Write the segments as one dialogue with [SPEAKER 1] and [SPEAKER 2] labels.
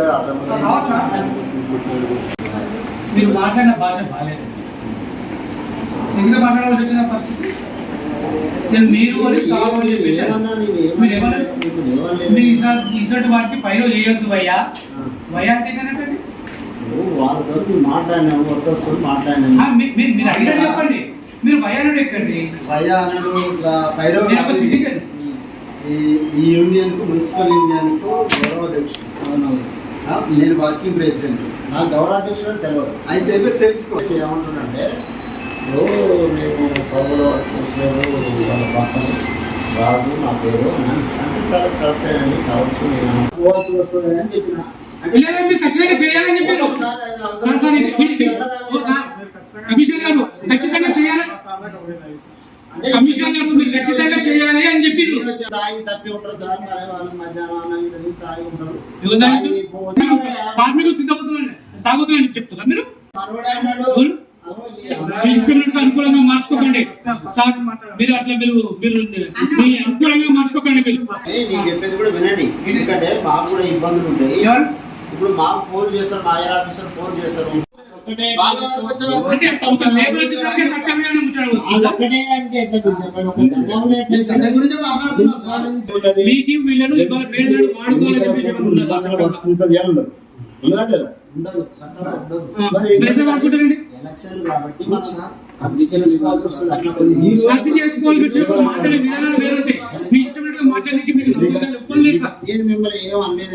[SPEAKER 1] కదా
[SPEAKER 2] మీరు మాట్లాడిన భాష బాగాలేదు. ఎందుకు మాట్లాడాల్సి వచ్చిన పరిస్థితి? నేను మీరు అని సాగు అని చెప్పేసి మీరు ఏమన్నా మీరు వారికి ఫైల్ చేయొద్దు భయ్యా భయ్యా అంటే ఏంటంటే
[SPEAKER 1] వాళ్ళతో మాట్లాడినాము ఒకరితో మాట్లాడినాము
[SPEAKER 2] మీరు అడిగినా చెప్పండి. మీరు భయ్యా నుండి ఎక్కండి.
[SPEAKER 1] ఇట్లా
[SPEAKER 2] సిటిజన్.
[SPEAKER 1] ఈ యూనియన్ మున్సిపల్ యూనియన్ గౌరవ అధ్యక్షుడు. నేను వర్కింగ్ ప్రెసిడెంట్. నాకు గౌరవ అధ్యక్షుడు అని తెలియదు అయితే ఏదో తెలుసుకో ఏమంటున్నానంటే ఓ మేము చూసలేదు వాళ్ళ పక్కన రాదు నా పేరు అంటే సరే కరెక్టే అండి కావచ్చు నేను పోవాల్సి వస్తుంది అని చెప్పిన.
[SPEAKER 2] ఖచ్చితంగా చేయాలని చెప్పారు
[SPEAKER 1] ఒకసారి ఆయన
[SPEAKER 2] సార్ సార్ కమిషనర్ ఖచ్చితంగా కమిషనర్ గారు మీరు ఖచ్చితంగా చేయాలి. అని చెప్పిండ్రు.
[SPEAKER 1] మీరు వచ్చి తాగి తప్పి ఉంటారు సార్ మరి వాళ్ళు మధ్యాహ్నం అన్నం గిట్ల తిని తాగి ఉంటారు.
[SPEAKER 2] ఎవరు తాగి-
[SPEAKER 1] తాగి పోతే
[SPEAKER 2] కార్మికులు తిద్దబోతున్నాను తాగుతున్నాను చెప్తున్నా మీరు? అనుకూలంగా మార్చుకోకండి. సార్ మీరు అట్లా మీరు మీరు మీ అనుకూలంగా మార్చుకోకండి మీరు.
[SPEAKER 1] చెప్పేది కూడా వినండి. ఎందుకంటే మాకు కూడా ఇబ్బందులు ఉంటాయి. ఇప్పుడు మాకు ఫోన్ చేస్తారు మా ఆఫీసర్ ఫోన్ చేస్తారు. ఒక్కటే మీరు ఎలక్షన్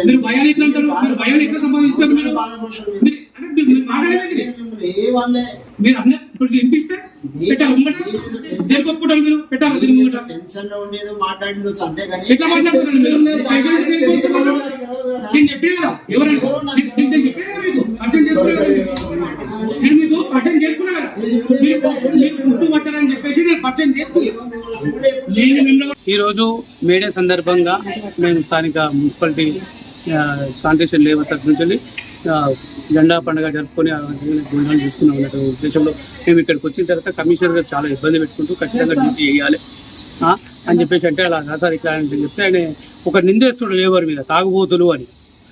[SPEAKER 1] కాబట్టి
[SPEAKER 2] భయాన్ని ఎట్లా అంటారు? మీరు భయాన్ని ఎట్లా సంపాదిస్తారు మీరు
[SPEAKER 1] మీరు.
[SPEAKER 2] అంటే మీరు- మీరు మాట్లాడేదండి
[SPEAKER 1] నేను మిమ్మల్ని ఏం అనలే.
[SPEAKER 2] మీరు అన్న ఇప్పుడు వినిపిస్తే పెట్టాలి. ముంగట జైలు ఒప్పుకుంటారు మీరు? పెట్టాలి. దీని ముంగట
[SPEAKER 1] టెన్షన్లో ఉండేదో మాట్లాడి అంతే కానీ
[SPEAKER 2] ఎట్లా మాట్లాడుతున్నారు? మీరు నేను చెప్పే కదా ఎవరైనా. నేను- నేను చెప్పే కదా మీకు. అర్థం మీకు. నేను మీకు పరిచయం చేసుకున్నా కదా. మీరు మీరు గుర్తుపట్టారని చెప్పేసి నేను పరిచయం చేసుకున్నాను ఈ రోజు మేడే సందర్భంగా మేము స్థానిక మున్సిపాలిటీ శానిటేషన్ లేబర్ తరఫు నుంచి జెండా పండుగ జరుపుకొని భోజనాలు చేసుకున్నాం అన్నట్టు ఉద్దేశంలో. మేము ఇక్కడికి వచ్చిన తర్వాత కమిషనర్ గారు చాలా ఇబ్బంది పెట్టుకుంటూ ఖచ్చితంగా డ్యూటీ చేయాలి. ఆ, అని చెప్పేసి అంటే అలా సార్ ఇట్లా అని చెప్తే ఆయన ఒక నిందేస్తుడు లేబర్ మీద తాగుబోతులు అని.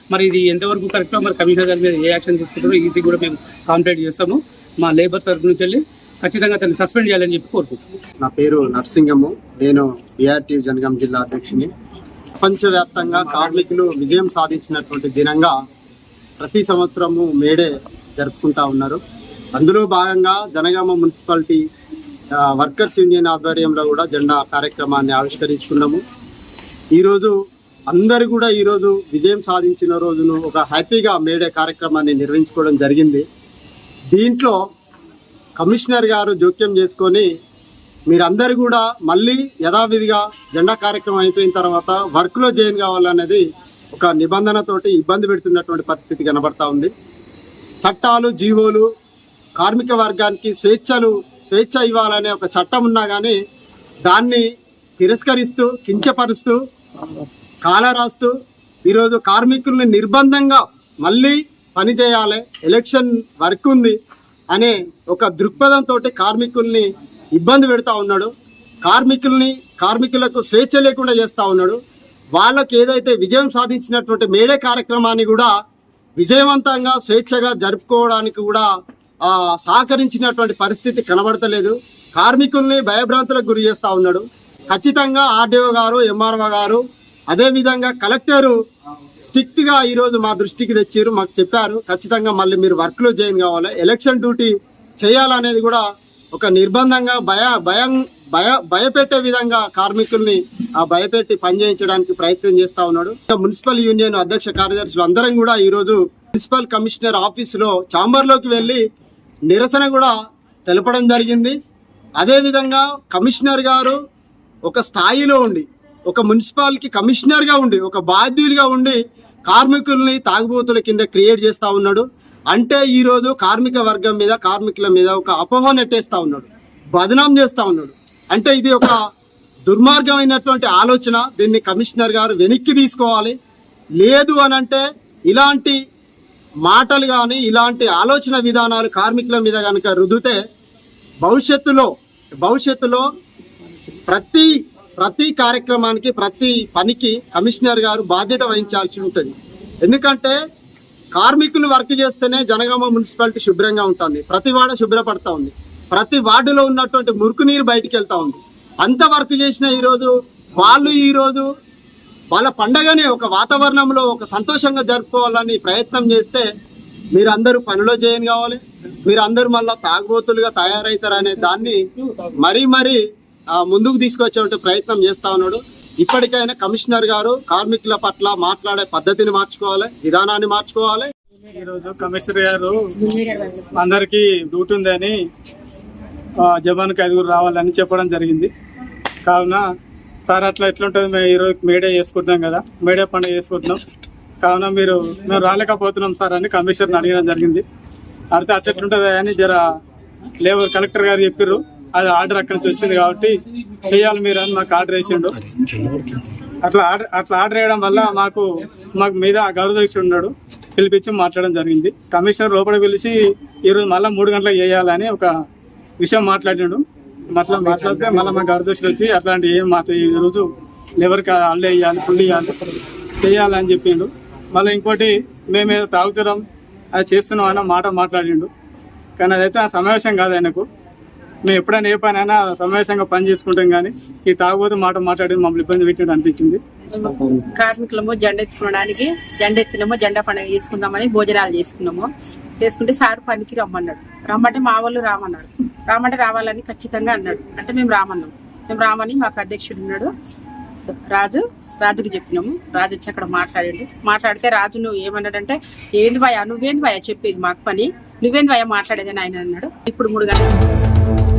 [SPEAKER 2] మరి ఇది ఎంతవరకు కరెక్టో మరి కమిషనర్ గారి మీద ఏ యాక్షన్ తీసుకుంటారో ఈసీ కూడా మేము కాంప్లైంట్ చేస్తాము. మా లేబర్ తరఫు నుంచి వెళ్ళి ఖచ్చితంగా అతన్ని సస్పెండ్ చేయాలని చెప్పి కోరుకుంటున్నాం.
[SPEAKER 1] నా పేరు నర్సింగము నేను బీఆర్టీ జనగాం జిల్లా అధ్యక్షుని ప్రపంచవ్యాప్తంగా కార్మికులు విజయం సాధించినటువంటి దినంగా ప్రతి సంవత్సరము మేడే జరుపుకుంటా ఉన్నారు. అందులో భాగంగా జనగామ మున్సిపాలిటీ వర్కర్స్ యూనియన్ ఆధ్వర్యంలో కూడా జెండా కార్యక్రమాన్ని ఆవిష్కరించుకున్నాము. ఈరోజు అందరు కూడా ఈరోజు విజయం సాధించిన రోజును ఒక హ్యాపీగా మేడే కార్యక్రమాన్ని నిర్వహించుకోవడం జరిగింది. దీంట్లో కమిషనర్ గారు జోక్యం చేసుకొని మీరందరూ కూడా మళ్ళీ యథావిధిగా జెండా కార్యక్రమం అయిపోయిన తర్వాత వర్క్లో జాయిన్ కావాలనేది ఒక నిబంధనతోటి ఇబ్బంది పెడుతున్నటువంటి పరిస్థితి కనబడతా ఉంది. చట్టాలు జీవోలు కార్మిక వర్గానికి స్వేచ్ఛలు స్వేచ్ఛ ఇవ్వాలనే ఒక చట్టం ఉన్నా కానీ దాన్ని తిరస్కరిస్తూ కించపరుస్తూ కాల రాస్తూ ఈరోజు కార్మికుల్ని నిర్బంధంగా మళ్ళీ పని చేయాలి ఎలక్షన్ వర్క్ ఉంది అనే ఒక దృక్పథంతో కార్మికుల్ని ఇబ్బంది పెడతా ఉన్నాడు. కార్మికుల్ని కార్మికులకు స్వేచ్ఛ లేకుండా చేస్తూ ఉన్నాడు. వాళ్ళకి ఏదైతే విజయం సాధించినటువంటి మేడే కార్యక్రమాన్ని కూడా విజయవంతంగా స్వేచ్ఛగా జరుపుకోవడానికి కూడా సహకరించినటువంటి పరిస్థితి కనబడతలేదు. కార్మికుల్ని భయభ్రాంతులకు గురి చేస్తా ఉన్నాడు. ఖచ్చితంగా ఆర్డీఓ గారు ఎంఆర్ఓ గారు అదేవిధంగా కలెక్టరు స్ట్రిక్ట్గా ఈరోజు మా దృష్టికి తెచ్చారు మాకు చెప్పారు. ఖచ్చితంగా మళ్ళీ మీరు వర్క్లో జాయిన్ కావాలి. ఎలక్షన్ డ్యూటీ చేయాలనేది కూడా ఒక నిర్బంధంగా భయ భయం భయ భయపెట్టే విధంగా కార్మికుల్ని ఆ భయపెట్టి పనిచేయించడానికి ప్రయత్నం చేస్తా ఉన్నాడు. ఇంకా మున్సిపల్ యూనియన్ అధ్యక్ష కార్యదర్శులు అందరం కూడా ఈరోజు మున్సిపల్ కమిషనర్ ఆఫీసులో చాంబర్లోకి వెళ్ళి నిరసన కూడా తెలపడం జరిగింది. అదేవిధంగా కమిషనర్ గారు ఒక స్థాయిలో ఉండి ఒక మున్సిపాలిటీ కమిషనర్గా ఉండి ఒక బాధ్యులుగా ఉండి కార్మికుల్ని తాగుబోతుల కింద క్రియేట్ చేస్తూ ఉన్నాడు. అంటే ఈరోజు కార్మిక వర్గం మీద కార్మికుల మీద ఒక అపోహ నెట్టేస్తా ఉన్నాడు. బదనాం చేస్తూ ఉన్నాడు. అంటే ఇది ఒక దుర్మార్గమైనటువంటి ఆలోచన. దీన్ని కమిషనర్ గారు వెనక్కి తీసుకోవాలి. లేదు అని అంటే ఇలాంటి మాటలు కానీ ఇలాంటి ఆలోచన విధానాలు కార్మికుల మీద కనుక రుదితే భవిష్యత్తులో భవిష్యత్తులో ప్రతి ప్రతి కార్యక్రమానికి ప్రతి పనికి కమిషనర్ గారు బాధ్యత వహించాల్సి ఉంటుంది. ఎందుకంటే కార్మికులు వర్క్ చేస్తేనే జనగామ మున్సిపాలిటీ శుభ్రంగా ఉంటుంది. ప్రతి వాడ శుభ్రపడతా ఉంది. ప్రతి వార్డులో ఉన్నటువంటి మురుకు నీరు బయటికి వెళ్తా ఉంది. అంత వర్క్ చేసిన ఈరోజు వాళ్ళు ఈరోజు వాళ్ళ పండగని ఒక వాతావరణంలో ఒక సంతోషంగా జరుపుకోవాలని ప్రయత్నం చేస్తే మీరందరూ పనిలో చేయని కావాలి. మీరందరూ మళ్ళీ తాగుబోతులుగా తయారవుతారనే దాన్ని మరీ మరీ ముందుకు తీసుకొచ్చే ప్రయత్నం చేస్తా ఉన్నాడు. ఇప్పటికైనా కమిషనర్ గారు కార్మికుల పట్ల మాట్లాడే పద్ధతిని మార్చుకోవాలి విధానాన్ని మార్చుకోవాలి.
[SPEAKER 3] ఈరోజు కమిషనర్ గారు అందరికీ డ్యూటీ ఉందని జబాన్కి ఐదుగురు రావాలని చెప్పడం జరిగింది. కావున సార్ అట్లా ఎట్లుంటుంది మేము ఈరోజు మేడే చేసుకుంటున్నాం కదా. మేడే పండుగ చేసుకుంటున్నాం. కావున మీరు మేము రాలేకపోతున్నాం సార్ అని కమిషనర్ని అడగడం జరిగింది. అడితే అట్లా ఎట్లుంటుంది అని జర లేబర్ కలెక్టర్ గారు చెప్పారు అది ఆర్డర్ అక్కడి నుంచి వచ్చింది కాబట్టి చేయాలి మీరు అని మాకు ఆర్డర్ వేసిండు. అట్లా ఆర్డర్ అట్లా ఆర్డర్ వేయడం వల్ల మాకు మాకు మీద గౌరవదక్షుడు ఉన్నాడు. పిలిపించి మాట్లాడడం జరిగింది. కమిషనర్ లోపల పిలిచి ఈరోజు మళ్ళీ మూడు గంటలకు చేయాలని ఒక విషయం మాట్లాడినాడు. అట్లా మాట్లాడితే మళ్ళీ మా కార్యదర్శులు వచ్చి అట్లాంటి ఏం మాట్లా ఈ రోజు ఎవరికి అల్లే వేయాలి పుల్లి వేయాలి చేయాలని చెప్పిండు. మళ్ళీ ఇంకోటి మేము ఏదో తాగుతున్నాం అది చేస్తున్నాం అన్న మాట మాట్లాడిండు. కానీ అదైతే ఆ సమావేశం కాదు ఆయనకు. మేము ఎప్పుడైనా ఏ పని అయినా సమావేశంగా పని చేసుకుంటాం కానీ ఈ తాగుబోతు మాట మాట్లాడి మమ్మల్ని ఇబ్బంది పెట్టినట్టు అనిపించింది.
[SPEAKER 4] కార్మికులము జెండా ఎత్తుకోవడానికి జెండా ఎత్తినము జెండా పండుగ చేసుకుందామని భోజనాలు చేసుకున్నాము. చేసుకుంటే సార్ పనికి రమ్మన్నాడు. రమ్మంటే మా వాళ్ళు రామన్నాడు రామంటే రావాలని ఖచ్చితంగా అన్నాడు. అంటే మేము రామన్నాం. మేము రామని మాకు అధ్యక్షుడు ఉన్నాడు. రాజు రాజుకు చెప్పినాము. రాజు వచ్చి అక్కడ మాట్లాడాడు. మాట్లాడితే రాజు నువ్వు ఏమన్నాడంటే ఏంది భయ నువ్వేంది భయ చెప్పేది మాకు పని? నువ్వేంది భయ మాట్లాడేదని ఆయన అన్నాడు. ఇప్పుడు మూడు గంటలు